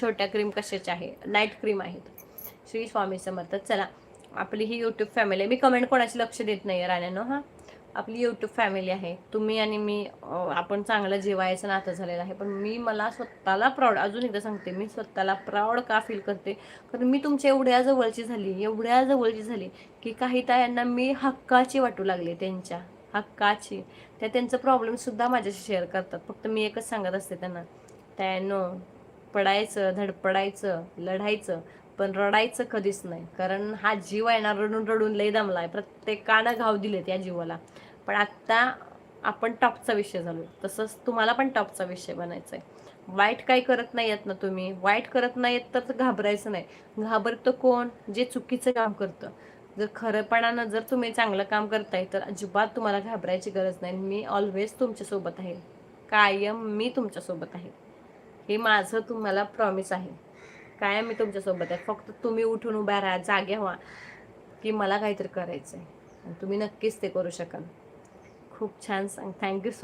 छोट्या क्रीम कशाच्या आहे? नाईट क्रीम आहेत श्री स्वामी समर्थ. चला आपली ही यूट्यूब फॅमिली आहे मी कमेंट कोणाची लक्ष देत नाही राण्यानो हां? आपली यूट्यूब फॅमिली आहे. तुम्ही आणि मी आपण चांगलं जेवायचं नातं झालेलं आहे. पण मी मला स्वतःला प्राऊड अजून एकदा सांगते मी स्वतःला प्राऊड का फील करते? कारण मी तुमच्या एवढ्या जवळची झाली एवढ्या जवळची झाली की काही तायांना मी हक्काची वाटू लागले त्यांच्या हक्काची. त्या त्यांचं प्रॉब्लेमसुद्धा माझ्याशी शेअर करतात. फक्त मी एकच सांगत असते त्यांना. त्यानो पडायचं धडपडायचं लढायचं पण रडायचं कधीच नाही. कारण हा जीव आहे ना रडून रडून लय आहे प्रत्येकानं घाव दिलेत या जीवाला. पण आत्ता आपण टॉपचा विषय झालो तसंच तुम्हाला पण टॉपचा विषय बनायचा आहे वाईट काही करत नाही येत ना तुम्ही. वाईट करत नाही येत तर घाबरायचं नाही. घाबरतं कोण? जे चुकीचं काम करतं. जर खरंपणानं जर तुम्ही चांगलं काम करताय तर अजिबात तुम्हाला घाबरायची गरज नाही. मी ऑलवेज तुमच्यासोबत आहे. कायम मी तुमच्यासोबत आहे. हे माझं तुम्हाला प्रॉमिस आहे. काय मी तुमच्यासोबत आहे? फक्त तुम्ही उठून उभ्या राहा जागे व्हा की मला काहीतरी करायचं आहे आणि तुम्ही नक्कीच ते करू शकाल. खूप छान सांग. Thank you so